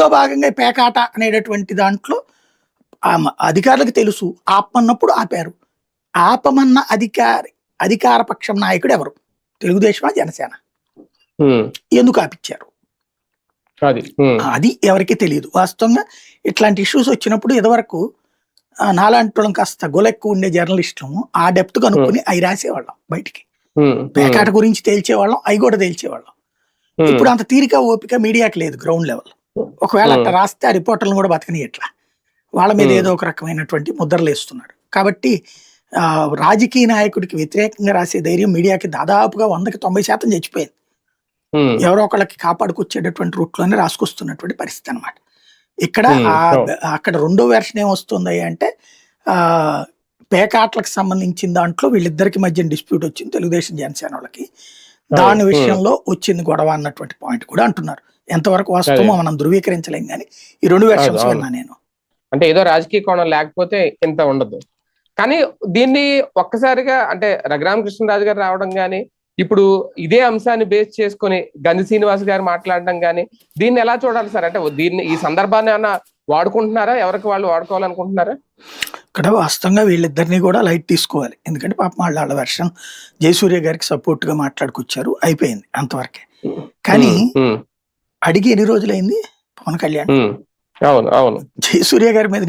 లో భాగంగా పేకాట అనేటటువంటి దాంట్లో అధికారులకు తెలుసు. ఆపమన్నప్పుడు ఆపారు. ఆపమన్న అధికారి అధికార పక్షం నాయకుడు ఎవరు? తెలుగుదేశమా జనసేన? ఎందుకు ఆపిచ్చారు? అది ఎవరికి తెలియదు. వాస్తవంగా ఇట్లాంటి ఇష్యూస్ వచ్చినప్పుడు ఇదివరకు నాలాంటి కాస్త గొలెక్కు ఉండే జర్నలిస్టులు ఆ డెప్త్ కనుక్కొని అవి రాసేవాళ్ళం బయటికి. పేకాట గురించి తేల్చేవాళ్ళం అవి కూడా తేల్చేవాళ్ళం. ఇప్పుడు అంత తీరిక ఓపిక మీడియాకి లేదు గ్రౌండ్ లెవెల్. ఒకవేళ అట్లా. రాస్తే ఆ రిపోర్టర్లను కూడా బతకనియట్లా వాళ్ళ మీద. ఏదో ఒక రకమైనటువంటి ముద్రలు వేస్తున్నాడు కాబట్టి ఆ, రాజకీయ నాయకుడికి వ్యతిరేకంగా రాసే ధైర్యం మీడియాకి దాదాపుగా వందకి తొంభై శాతం చచ్చిపోయింది ఎవరో ఒకళ్ళకి కాపాడుకొచ్చేటటువంటి రూట్లోనే రాసుకొస్తున్నటువంటి పరిస్థితి అనమాట ఇక్కడ. అక్కడ రెండో వెర్షన్ ఏమొస్తుంది అంటే ఆ పేకాట్లకు సంబంధించిన దాంట్లో వీళ్ళిద్దరికి మధ్య డిస్ప్యూట్ వచ్చింది తెలుగుదేశం జనసేన వాళ్ళకి దాని. విషయంలో వచ్చింది గొడవ అన్నటువంటి పాయింట్ కూడా అంటున్నారు ఎంతవరకు వాస్తవమో మనం ధృవీకరించలేం కానీ ఈ రెండు వెర్షన్స్. విన్నా నేను. అంటే ఏదో రాజకీయ కోణం లేకపోతే ఇంత ఉండదు. కానీ దీన్ని ఒక్కసారిగా అంటే రఘురామకృష్ణరాజు గారు రావడం గాని ఇప్పుడు ఇదే అంశాన్ని బేస్ చేసుకొని గంధి శ్రీనివాస్ గారు మాట్లాడడం గాని దీన్ని ఎలా చూడాలి సార్? అంటే దీన్ని ఈ సందర్భాన్ని ఏమన్నా వాడుకుంటున్నారా? ఎవరికి వాళ్ళు వాడుకోవాలనుకుంటున్నారా? ఇక్కడ వాస్తవంగా వీళ్ళిద్దరిని కూడా లైట్ తీసుకోవాలి. ఎందుకంటే పాపం వాళ్ళ వాళ్ళ వెర్షన్ జయసూర్య గారికి సపోర్ట్గా మాట్లాడుకొచ్చారు. అయిపోయింది అంతవరకే. కానీ అడిగి ఎన్ని రోజులైంది? పవన్ కళ్యాణ్. అవును అవును. జయసూర్య గారి మీద